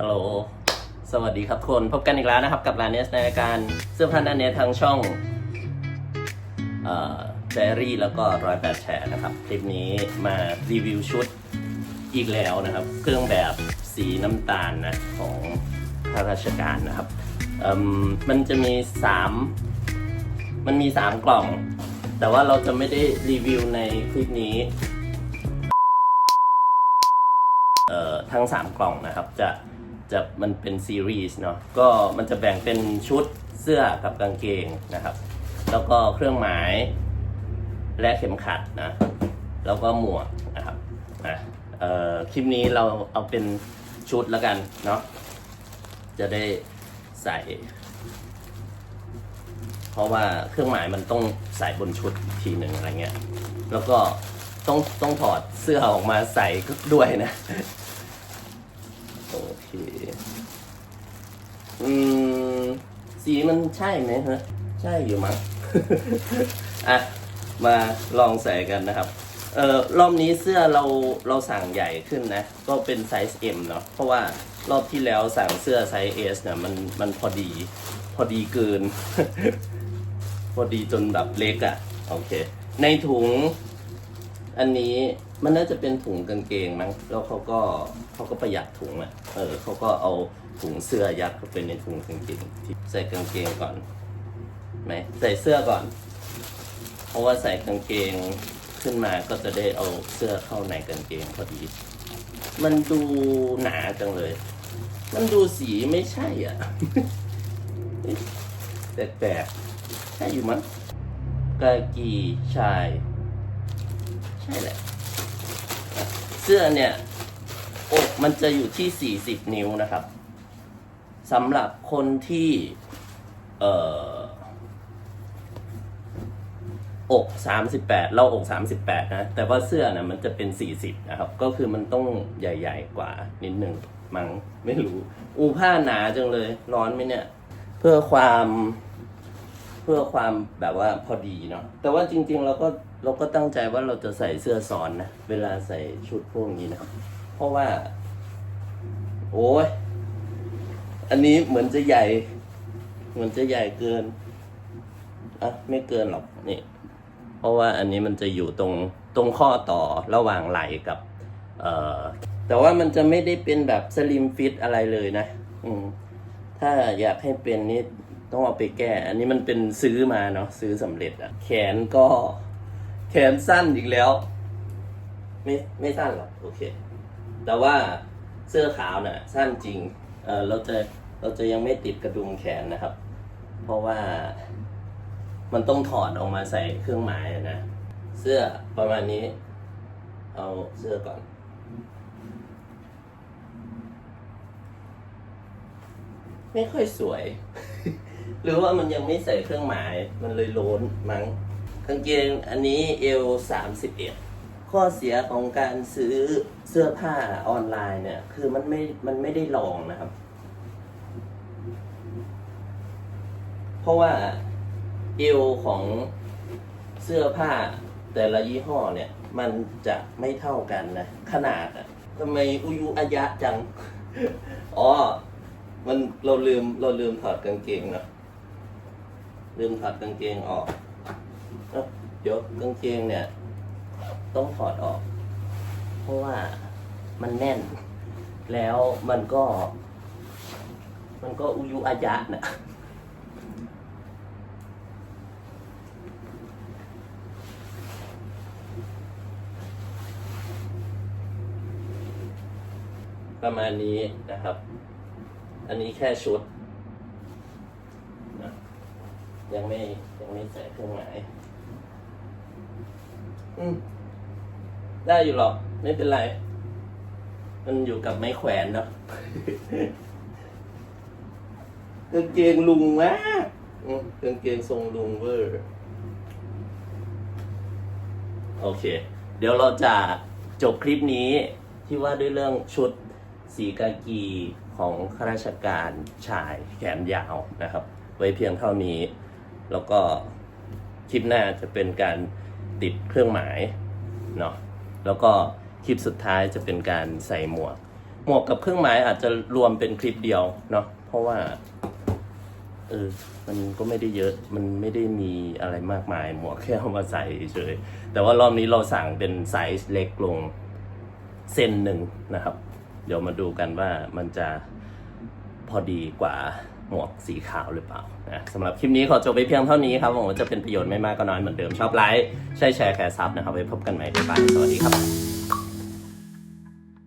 ฮัลโหล สวัสดีครับทุกคน พบกันอีกแล้วนะครับกับลาเนสในรายการเสื้อผ้าหน้าเนสทางช่องเอ่อเดรี่แล้วก็ร้อยแปดแช่นะครับ คลิปนี้มารีวิวชุดอีกแล้วนะครับ เครื่องแบบสีน้ำตาลนะของข้าราชการนะครับมมันจะมีสามมันมีสามกล่อง แต่ว่าเราจะไม่ได้รีวิวในคลิปนี้ทั้ง 3 กล่องนะครับ จะ จะมันเป็นซีรีส์เนาะก็มันจะแบ่งเป็นชุดเสื้อกับกางเกงนะครับ แล้วก็เครื่องหมายและเข็มขัดนะ แล้วก็หมวกนะครับอะเอ่อคลิปนี้เราเอาเป็นชุดแล้วกันเนาะจะได้ใส่ เพราะว่าเครื่องหมายมันต้องใส่บนชุดทีหนึ่งอะไรเงี้ย แล้วก็ต้องต้องถอดเสื้อออกมาใส่ด้วยนะ โอเค อืม สีมันใช่ไหมฮะ ใช่อยู่มั้ง อะ มาลองใส่กันนะครับ เอ่อรอบนี้เสื้อเราเราสั่งใหญ่ขึ้นนะ ก็เป็นไซส์ M เนาะ เพราะว่ารอบที่แล้วสั่งเสื้อไซส์ S เนี่ยมันมันพอดี พอดีเกิน พอดีจนแบบเล็กอะ่ะ โอเค ในถุงอันนี้มันน่าจะเป็นถุงกางเกงมั้ง แล้วเขาก็เขาก็ประหยัดถุงอะ เออเขาก็เอา ถุงเสื้อยัดเข้าไปในถุงกางเกงใส่กางเกงก่อนไหมใส่เสื้อก่อน เพราะว่าใส่กางเกงขึ้นมาก็จะได้เอาเสื้อเข้าในกางเกงพอดี มันดูหนาจังเลย มันดูสีไม่ใช่อะแปลกๆใช่อยู่มั้งกากีชาย ใช่แหละ เสื้อเนี่ยอกมันจะอยู่ที่ 40 นิ้วนะครับ สำหรับคนที่เอ่ออก38เราอก38นะ แต่ว่าเสื้อนะมันจะเป็น40นะครับ ก็คือมันต้องใหญ่ ๆ กว่านิดหนึ่งมั้งไม่รู้ อูผ้าหนาจังเลย ร้อนไหมเนี่ย เพื่อความเพื่อความแบบว่าพอดีเนาะแต่ว่าจริง ๆ เราก็เราก็ตั้งใจว่าเราจะใส่เสื้อซ้อนนะ เวลาใส่ชุดพวกนี้นะ เพราะว่า โอ้ย อันนี้เหมือนจะใหญ่ เหมือนจะใหญ่เกินอะไม่เกินหรอกนี่ เพราะว่าอันนี้มันจะอยู่ตรงตรงข้อต่อระหว่างไหล่กับ เอ่อ แต่ว่ามันจะไม่ได้เป็นแบบสลิมฟิตอะไรเลยนะ อืม ถ้าอยากให้เป็นนี่ต้องเอาไปแก้ อันนี้มันเป็นซื้อมาเนาะซื้อสำเร็จอะแขนก็ แขนสั้นอีกแล้ว ไม่ไม่สั้นหรอกโอเค แต่ว่าเสื้อขาวน่ะ สั้นจริง เราจะเราจะยังไม่ติดกระดุมแขนนะครับ เพราะว่ามันต้องถอดออกมาใส่เครื่องหมายนะ เสื้อประมาณนี้ เอาเสื้อก่อน ไม่ค่อยสวย หรือว่ามันยังไม่ใส่เครื่องหมาย มันเลยโล้นมั้งกางเกงอันนี้เอลสามสิบเอ็ด ข้อเสียของการซื้อเสื้อผ้าออนไลน์เนี่ย คือมันไม่ มันไม่ได้ลองนะครับ เพราะว่าเอวของเสื้อผ้าแต่ละยี่ห้อเนี่ย มันจะไม่เท่ากันนะ ขนาดอะทำไมอุยุอายะจัง อ๋อ มันเราลืมเราลืมถอดกางเกงเนะลืมถอดกางเกงออก เดี๋ยวกางเกงเนี่ย ต้องถอดออก เพราะว่ามันแน่น แล้วมันก็ มันก็อุยุอายะนะประมาณนี้นะครับ อันนี้แค่ชุดนะยังไม่ยังไม่ใส่เครื่องหมายอืม ได้อยู่หรอก ไม่เป็นไร มันอยู่กับไม้แขวนเนาะกางเกงลุงมากอืมกางเกงทรงลุงเวอร์โอเค เดี๋ยวเราจะจบคลิปนี้ที่ว่าด้วยเรื่องชุดสีกากีของข้าราชการชายแขนยาวนะครับ ไว้เพียงเท่านี้ แล้วก็คลิปหน้าจะเป็นการติดเครื่องหมายเนาะ แล้วก็คลิปสุดท้ายจะเป็นการใส่หมวก หมวกกับเครื่องหมายอาจจะรวมเป็นคลิปเดียวเนาะเพราะว่าเออมันก็ไม่ได้เยอะมันไม่ได้มีอะไรมากมาย หมวกแค่เอามาใส่เฉยแต่ว่ารอบนี้เราสั่งเป็นไซส์เล็กลงเซนหนึ่งนะครับ เดี๋ยวมาดูกันว่ามันจะพอดีกว่า หมวกสีขาวหรือเปล่านะสำหรับคลิปนี้ขอจบไปเพียงเท่านี้ครับผมว่าจะเป็นประโยชน์ไม่มากก็น้อยเหมือนเดิมชอบไลค์ใช่แชร์แคร์ซับนะครับไว้พบกันใหม่บ๊ายบายสวัสดีครับ